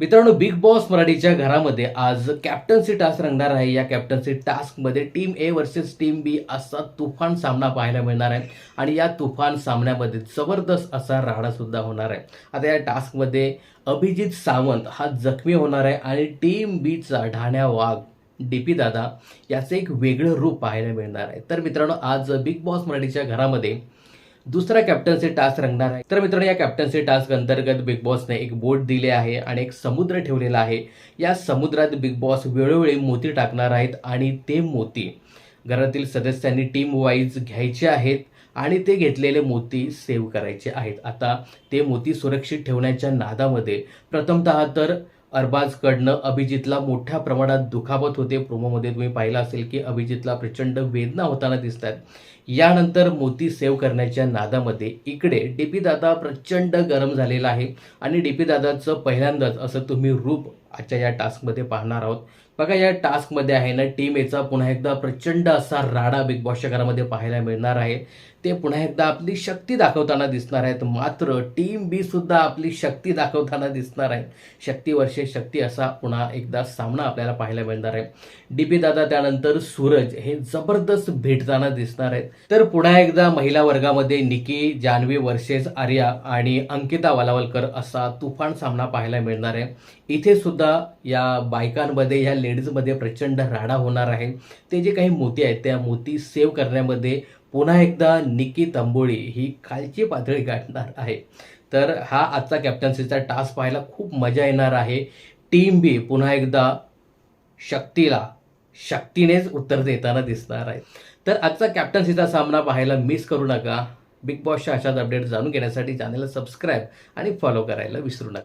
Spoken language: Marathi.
मित्रांनो बिग बॉस मराठीच्या घरामध्ये आज कॅप्टन्सी टास्क रंगणार आहे. या कॅप्टन्सी टास्कमध्ये team A versus team B असा तुफान सामना पाहायला मिळणार आहे. आणि या तुफान सामन्यामध्ये जबरदस्त असा राहडासुद्धा होणार आहे. आता या टास्कमध्ये अभिजित सावंत हा जखमी होणार आहे आणि टीम बीचा ढाण्या वाघ डी पी दादा याचं एक वेगळं रूप पाहायला मिळणार आहे. तर मित्रांनो आज बिग बॉस मराठीच्या घरामध्ये दुसरा कॅप्टन्सी टास्क रंगणार आहे. तर मित्रांनो या कॅप्टन्सी टास्क अंतर्गत बिग बॉसने एक बोट दिले आहे आणि एक समुद्र ठेवलेला आहे. या समुद्रात बिग बॉस वेळोवेळी मोती टाकणार आहेत आणि ते मोती घरातील सदस्यांनी टीम वाईज घ्यायचे आहेत आणि ते घेतलेले मोती सेव्ह करायचे आहेत. आता ते मोती सुरक्षित ठेवण्याच्या नादामध्ये प्रथमतः तर अरबाजकडनं अभिजितला मोठ्या प्रमाणात दुखापत होते. प्रोमोमध्ये तुम्ही पाहिलं असेल की अभिजितला प्रचंड वेदना होताना दिसत आहेत यानंतर मोती सेव्ह करण्याच्या नादामध्ये इकडे डी पी दादा प्रचंड गरम झालेला आहे. आणि डी पी दादाचं पहिल्यांदाच असं तुम्ही रूप आजच्या या टास्कमध्ये पाहणार आहोत. बघा या टास्कमध्ये आहे ना टीम एचा पुन्हा एकदा प्रचंड असा राडा बिग बॉसच्या घरामध्ये पाहायला मिळणार आहे. ते पुन्हा एकदा आपली शक्ती दाखवताना दिसणार आहेत. मात्र टीम बी सुद्धा आपली शक्ती दाखवताना दिसणार आहे शक्ती वर्षे शक्ती असा पुन्हा एकदा सामना आपल्याला पाहायला मिळणार आहे. डीपी दादा त्यानंतर सूरज हे जबरदस्त भेटताना दिसणार आहेत. तर पुन्हा एकदा महिला वर्गामध्ये निकी जान्हवी वर्सेस आर्या आणि अंकिता वालावलकर असा तुफान सामना पाहायला मिळणार आहे. इथे सुद्धा या बायकांमध्ये या लेडीजमध्ये प्रचंड राडा होणार आहे. ते जे काही मोती आहेत त्या मोती सेव्ह करण्यामध्ये पुन्हा एकदा निकी तंबोळी ही खालची पातळी गाठणार आहे. तर हा आजचा कॅप्टन्सीचा टास्क पाहायला खूप मजा येणार आहे. टीम बी पुन्हा एकदा शक्तीला शक्तीनेच उत्तर देताना दिसणार आहे. तर आजचा कॅप्टन्सीचा सामना पाहायला मिस करू नका. बिग बॉसच्या अशाच अपडेट जाणून घेण्यासाठी चॅनलला सबस्क्राईब आणि फॉलो करायला विसरू नका.